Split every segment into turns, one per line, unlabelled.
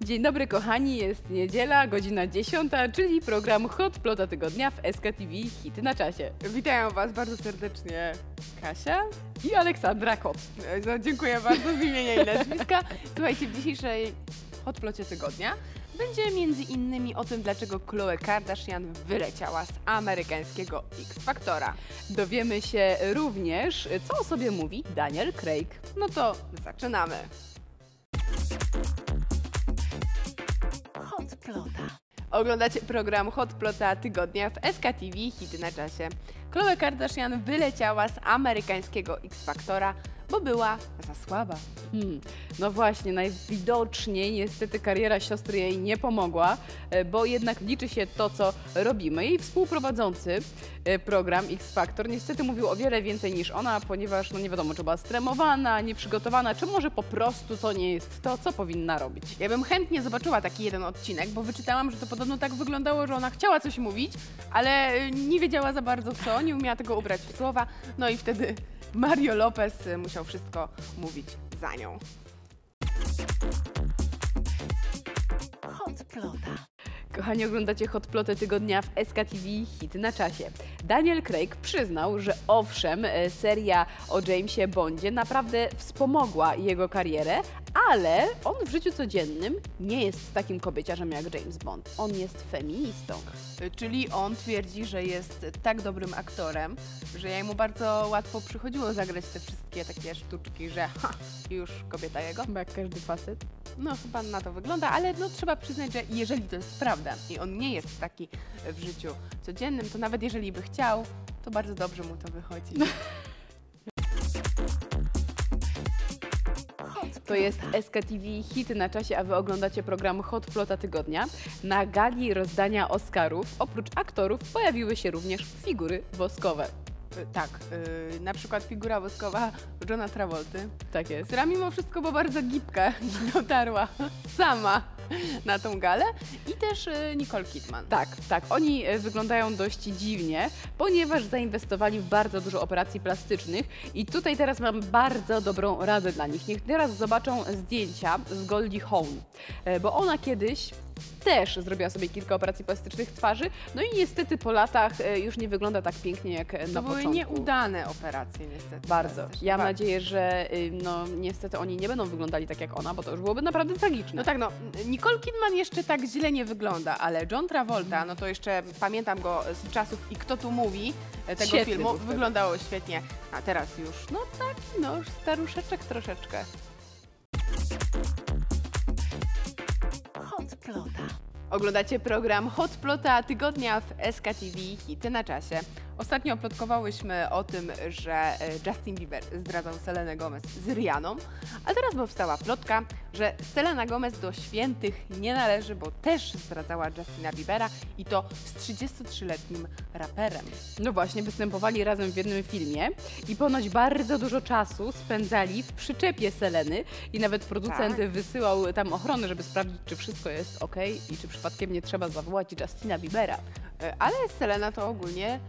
Dzień dobry kochani, jest niedziela, godzina 10, czyli program Hot Plota Tygodnia w SKTV Hity na czasie.
Witają Was bardzo serdecznie Kasia.
I Aleksandra Kot.
No, dziękuję bardzo z imienia i nazwiska. Słuchajcie, w dzisiejszej Hot Plocie Tygodnia będzie między innymi o tym, dlaczego Khloe Kardashian wyleciała z amerykańskiego X-Factora.
Dowiemy się również, co o sobie mówi Daniel Craig.
No to zaczynamy.
Plota.
Oglądacie program Hot Plota Tygodnia w SKTV Hity na czasie. Khloe Kardashian wyleciała z amerykańskiego X-Factora, bo była za słaba.
Hmm. No właśnie, najwidoczniej niestety kariera siostry jej nie pomogła, e, bo jednak liczy się to, co robimy. Jej współprowadzący e, program X Factor niestety mówił o wiele więcej niż ona, ponieważ no nie wiadomo, czy była stremowana, nieprzygotowana, czy może po prostu to nie jest to, co powinna robić.
Ja bym chętnie zobaczyła taki jeden odcinek, bo wyczytałam, że to podobno tak wyglądało, że ona chciała coś mówić, ale nie wiedziała za bardzo co, nie umiała tego ubrać w słowa, no i wtedy Mario Lopez y, musiał wszystko mówić za nią.
Hot Plota.
Kochani, oglądacie Hotplotę tygodnia w SKTV Hit na czasie. Daniel Craig przyznał, że owszem, e, seria o Jamesie Bondzie naprawdę wspomogła jego karierę, ale on w życiu codziennym nie jest takim kobieciarzem jak James Bond. On jest feministą.
Y, Czyli on twierdzi, że jest tak dobrym aktorem, że jemu mu bardzo łatwo przychodziło zagrać te wszystkie takie sztuczki, że ha, już kobieta jego.
Chyba jak każdy facet.
No chyba na to wygląda, ale no trzeba przyznać, że jeżeli to jest prawda i on nie jest taki w życiu codziennym, to nawet jeżeli by chciał, to bardzo dobrze mu to wychodzi.
Hot
To jest SKTV Hity na czasie, a wy oglądacie program Hot Plota Tygodnia. Na gali rozdania Oscarów oprócz aktorów pojawiły się również figury woskowe.
Y, Tak, y, na przykład figura woskowa Johna Travolty,
Tak jest.
która mimo wszystko była bardzo gibka i dotarła sama na tą galę i też y, Nicole Kidman.
Tak, tak. Oni e, wyglądają dość dziwnie, ponieważ zainwestowali w bardzo dużo operacji plastycznych i tutaj teraz mam bardzo dobrą radę dla nich. Niech teraz zobaczą zdjęcia z Goldie Hawn, e, bo ona kiedyś też zrobiła sobie kilka operacji plastycznych twarzy, no i niestety po latach e, już nie wygląda tak pięknie jak e,
To
na
były
początku.
nieudane operacje niestety.
Bardzo. Ja mam nadzieję, że y, no niestety oni nie będą wyglądali tak jak ona, bo to już byłoby naprawdę tragiczne.
No tak, no, Nicole Kidman jeszcze tak źle nie wygląda, ale John Travolta, no to jeszcze pamiętam go z czasów i kto tu mówi e, tego
Świetny
filmu, wyglądało świetnie, a teraz już, no taki no, już staruszeczek troszeczkę.
Plota.
Oglądacie program Hot Plota tygodnia w SKTV Hity na czasie. Ostatnio plotkowałyśmy o tym, że e, Justin Bieber zdradzał Selenę Gomez z Rianą, a teraz powstała plotka, że Selena Gomez do świętych nie należy, bo też zdradzała Justina Biebera i to z 33-letnim raperem.
No właśnie, występowali razem w jednym filmie i ponoć bardzo dużo czasu spędzali w przyczepie Seleny i nawet producent
Tak.
wysyłał tam ochronę, żeby sprawdzić, czy wszystko jest ok i czy przypadkiem nie trzeba zawołać Justina Biebera.
E, Ale Selena to ogólnie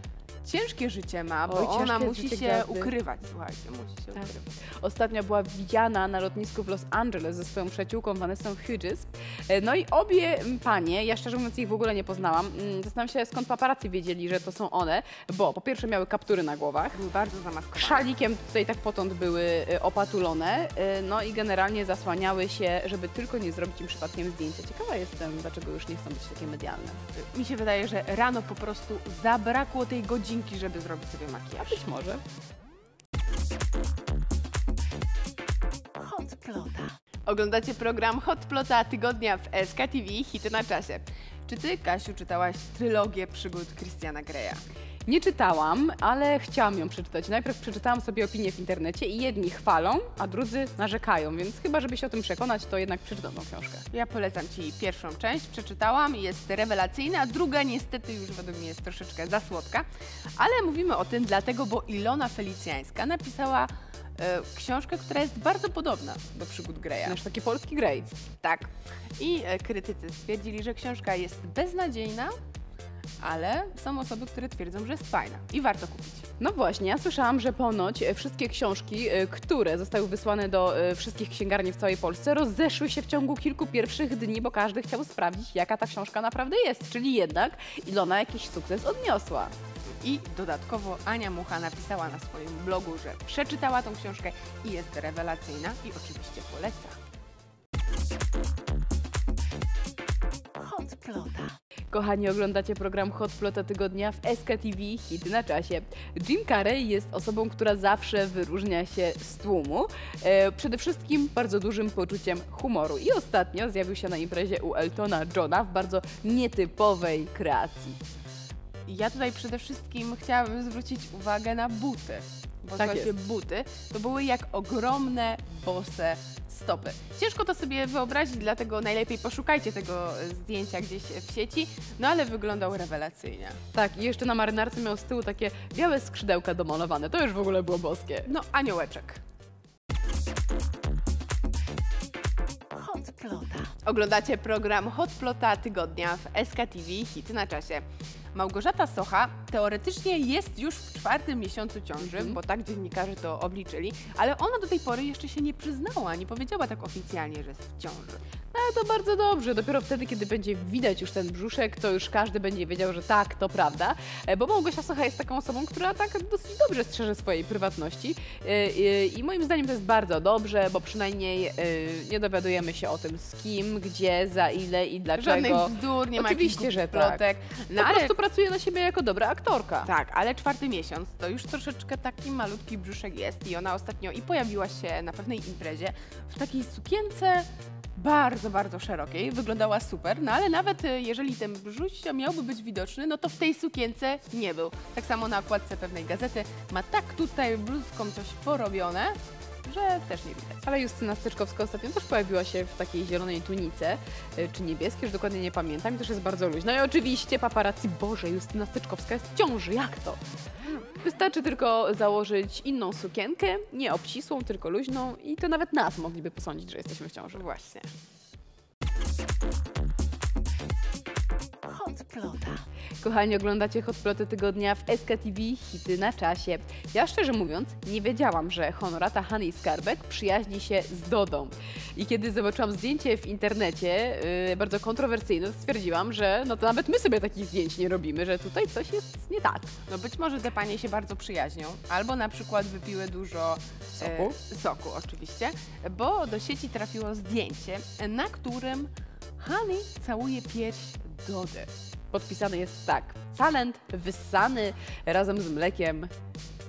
ciężkie życie ma, bo
Oj,
ona
ciężkie
musi
życie
się
gwiazdy.
ukrywać, słuchajcie, musi się
Tak.
ukrywać.
Ostatnio była widziana na lotnisku w Los Angeles ze swoją przyjaciółką Vanessą Hughes. E, No i obie mm, panie, ja szczerze mówiąc ich w ogóle nie poznałam, mm, zastanawiam się skąd paparazzi wiedzieli, że to są one, bo po pierwsze miały kaptury na głowach,
Były bardzo zamaskowane.
Szalikiem tutaj tak potąd były y, opatulone, y, no i generalnie zasłaniały się, żeby tylko nie zrobić im przypadkiem zdjęcia. Ciekawa jestem, dlaczego już nie chcą być takie medialne.
Mi się wydaje, że rano po prostu zabrakło tej godzinki, żeby zrobić sobie
A
makijaż.
być może.
Hot Plota.
Oglądacie program Hot Plota tygodnia w SKTV Hity na czasie. Czy ty, Kasiu, czytałaś trylogię przygód Christiana Greya?
Nie czytałam, ale chciałam ją przeczytać. Najpierw przeczytałam sobie opinie w internecie i jedni chwalą, a drudzy narzekają, więc chyba, żeby się o tym przekonać, to jednak przeczytam tą książkę.
Ja polecam Ci pierwszą część, przeczytałam, jest rewelacyjna, druga niestety już według mnie jest troszeczkę za słodka, ale mówimy o tym dlatego, bo Ilona Felicjańska napisała e, książkę, która jest bardzo podobna do przygód Greya.
Nasz taki polski Grey.
Tak. I e, krytycy stwierdzili, że książka jest beznadziejna, ale są osoby, które twierdzą, że jest fajna i warto kupić.
No właśnie, ja słyszałam, że ponoć e, wszystkie książki, e, które zostały wysłane do e, wszystkich księgarni w całej Polsce, rozeszły się w ciągu kilku pierwszych dni, bo każdy chciał sprawdzić, jaka ta książka naprawdę jest. Czyli jednak Ilona jakiś sukces odniosła.
I dodatkowo Ania Mucha napisała na swoim blogu, że przeczytała tą książkę i jest rewelacyjna i oczywiście poleca.
Kochani, oglądacie program Hot Plota Tygodnia w SKTV Hity na czasie. Jim Carrey jest osobą, która zawsze wyróżnia się z tłumu. E, przede wszystkim bardzo dużym poczuciem humoru. I ostatnio zjawił się na imprezie u Eltona Johna w bardzo nietypowej kreacji.
Ja tutaj przede wszystkim chciałabym zwrócić uwagę na buty. Bo
Tak jest.
buty to były jak ogromne, bose stopy. Ciężko to sobie wyobrazić, dlatego najlepiej poszukajcie tego e, zdjęcia gdzieś w sieci, no ale wyglądał rewelacyjnie.
Tak, i jeszcze na marynarce miał z tyłu takie białe skrzydełka domalowane. To już w ogóle było boskie.
No, aniołeczek. Oglądacie program Hot Plota Tygodnia w SKTV Hity na czasie. Małgorzata Socha teoretycznie jest już w czwartym miesiącu ciąży,
Mhm.
bo tak dziennikarze to obliczyli, ale ona do tej pory jeszcze się nie przyznała, nie powiedziała tak oficjalnie, że jest w ciąży.
To bardzo dobrze. Dopiero wtedy, kiedy będzie widać już ten brzuszek, to już każdy będzie wiedział, że tak, to prawda. E, Bo Małgosia Socha jest taką osobą, która tak dosyć dobrze strzeże swojej prywatności. E, e, I moim zdaniem to jest bardzo dobrze, bo przynajmniej e, nie dowiadujemy się o tym z kim, gdzie, za ile i dlaczego.
Żadnych bzdur, nie ma
Oczywiście,
jakichś
że tak.
plotek. No
po
ale
prostu pracuje na siebie jako dobra aktorka.
Tak, ale czwarty miesiąc to już troszeczkę taki malutki brzuszek jest i ona ostatnio i pojawiła się na pewnej imprezie w takiej sukience bardzo, bardzo szerokiej. Wyglądała super, no ale nawet y, jeżeli ten brzuś miałby być widoczny, no to w tej sukience nie był. Tak samo na okładce pewnej gazety ma tak tutaj bluzką coś porobione, że też nie widać.
Ale Justyna Styczkowska ostatnio też pojawiła się w takiej zielonej tunice, y, czy niebieskiej, już dokładnie nie pamiętam, i też jest bardzo luźna. I oczywiście paparazzi, Boże, Justyna Styczkowska jest w ciąży, jak to? Wystarczy tylko założyć inną sukienkę, nie obcisłą, tylko luźną i to nawet nas mogliby posądzić, że jesteśmy w ciąży.
Właśnie.
Kochani, oglądacie Hotploty Tygodnia w SKTV Hity na czasie. Ja szczerze mówiąc nie wiedziałam, że Honorata Honey Skarbek przyjaźni się z Dodą. I kiedy zobaczyłam zdjęcie w internecie, yy, bardzo kontrowersyjne, to stwierdziłam, że no to nawet my sobie takich zdjęć nie robimy, że tutaj coś jest nie tak.
No być może te panie się bardzo przyjaźnią, albo na przykład wypiły dużo
Soku?
E, soku oczywiście, bo do sieci trafiło zdjęcie, na którym Honey całuje pierś Dody.
Podpisane jest tak. Talent wyssany razem z mlekiem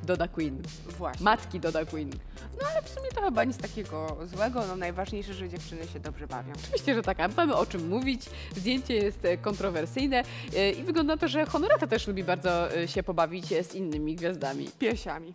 Doda Queen.
Właśnie.
Matki Doda Queen.
No ale w sumie to chyba nic takiego złego, no najważniejsze, że dziewczyny się dobrze bawią.
Oczywiście, że tak, a mamy o czym mówić. Zdjęcie jest e, kontrowersyjne e, i wygląda na to, że Honorata też lubi bardzo e, się pobawić z innymi gwiazdami.
Piersiami.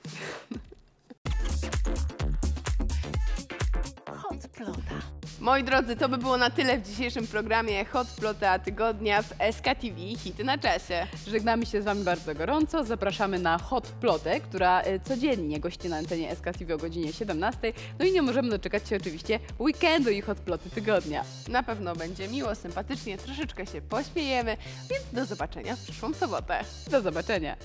Moi drodzy, to by było na tyle w dzisiejszym programie Hot Plota Tygodnia w SKTV Hity na czasie.
Żegnamy się z Wami bardzo gorąco. Zapraszamy na Hot Plotę, która e, codziennie gości na antenie SKTV o godzinie 17. No i nie możemy doczekać się oczywiście weekendu i Hot Ploty tygodnia.
Na pewno będzie miło, sympatycznie, troszeczkę się pośmiejemy, więc do zobaczenia w przyszłą sobotę.
Do zobaczenia.